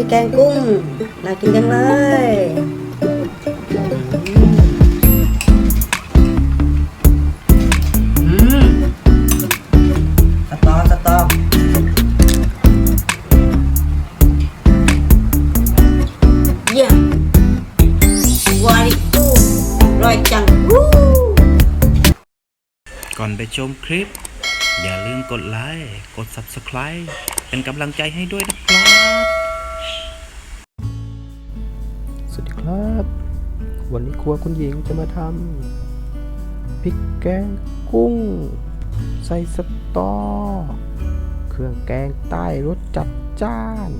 พี่แกงกุ้งน่ากินจังเลยอืมสตอสตอเยี่ยมวาริกูร่อยจังวู้ก่อนไปชมคลิป อย่าลืมกดไลค์ กด Subscribe เป็นกำลังใจให้ด้วยนะครับ วัสดีครับ วันนี้ครัวคุณหญิงจะมาทำพริกแกงกุ้ง ใส่สตอ เครื่องแกงใต้รสจัดจ้าน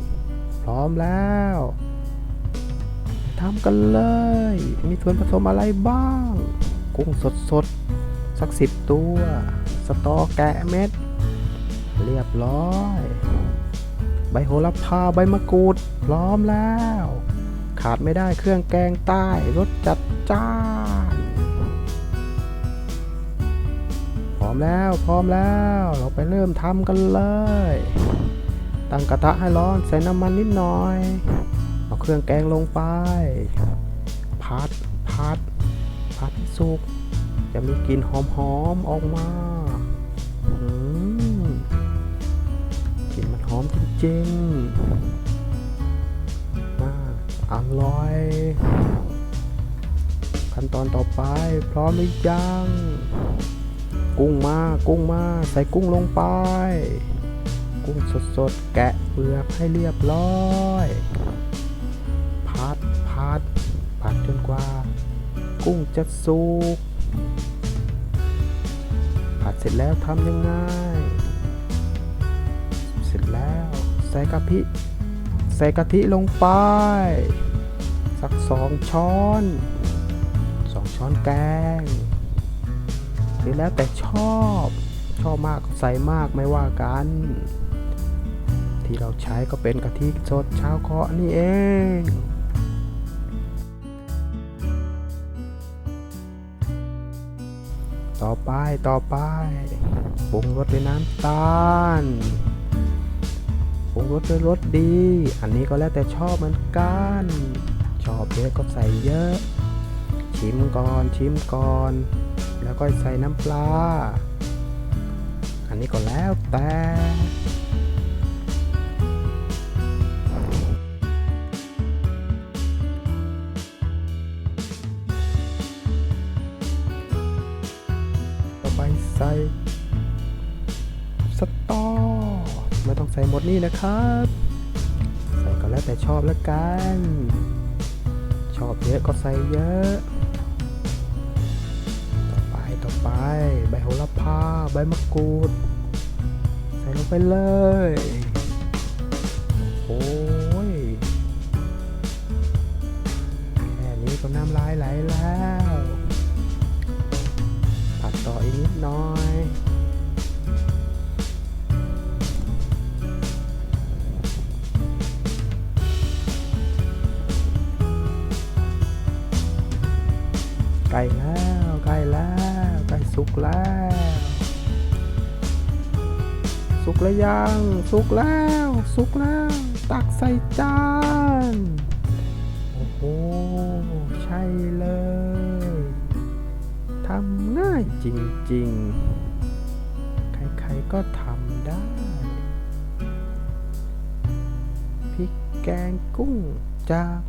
พร้อมแล้วทำกันเลย มีส่วนผสมอะไรบ้าง กุ้งสดสดๆสักสิบตัว สตอแกะเม็ด เรียบร้อย ใบโหระพาใบมะกรูด พร้อมแล้ว ขาดไม่ได้เครื่องแกงใต้รสจัดจ้านพร้อมแล้วพร้อมแล้วเราไปเริ่มทำกันเลย ตั้งกระทะให้ร้อนใส่น้ำมันนิดหน่อย เอาเครื่องแกงลงไปพัดพัดพัดให้สุก จะมีกลิ่นหอมๆออกมาอืมกลิ่นมันหอมจริงๆ อร่อย ขั้นตอนต่อไปพร้อมหรือยัง กุ้งมากุ้งมาใส่กุ้งลงไป กุ้งสดๆ แกะเปลือกให้เรียบร้อยพัดพัดผัดจนกว่า กุ้งจะสุกผัดเสร็จแล้วทำยังไง เสร็จแล้วใส่กะทิ ส่กะทิลงไป สักสองช้อนสองช้อนแกงหรือแล้วแต่ชอบชอบมากใส่มากไม่ว่ากัน ที่เราใช้ก็เป็นกะทิสดชาวเคาะนี่เองต่อไป ต่อไป ปรุงรสด้วยน้ำตาล ปรุงรสด้วยรสดี อันนี้ก็แล้วแต่ชอบเหมือนกัน ชอบเยอะก็ใส่เยอะ ชิมก่อนชิมก่อน แล้วก็ใส่น้ำปลา อันนี้ก็แล้วแต่ต่อไปใส่ ต้องใส่หมดนี่นะครับ ใส่ก็แล้วแต่ชอบแล้วกัน ชอบเยอะก็ใส่เยอะ ต่อไปต่อไปใบโหระพาใบมะกรูด ใส่ลงไปเลยโอ้ยแค่นี้ก็น้ำลายไหลแล้ว ผัดต่ออีกนิดหน่อย ใกล้แล้วใกล้แล้วใกล้สุกแล้ว สุกแล้วยังสุกแล้วสุกแล้ว ตักใส่จานโอ้โหใช่เลยทำง่ายจริงๆ ใครๆก็ทำได้พริกแกงกุ้งจาก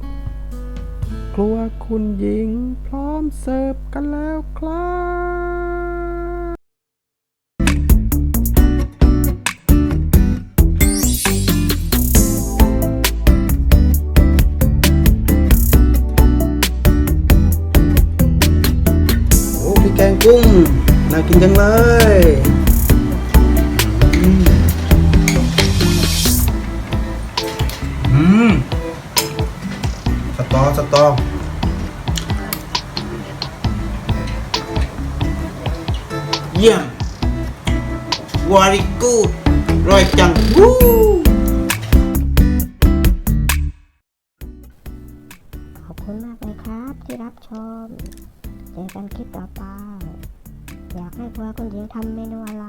ครัวคุณหญิงพร้อมเสิร์ฟกันแล้วครับโอ้พี่แกงกุ้งน่ากินจังเลยอืม ตอสตอเยี่ยมวาริกูดรอยจังวู้ขอบคุณมากเลยครับที่รับชม เจอกันคลิปต่อไป อยากให้ครัวคุณหญิงทำเมนูอะไร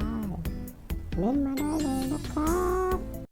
เม้นมาได้เลยนะครับ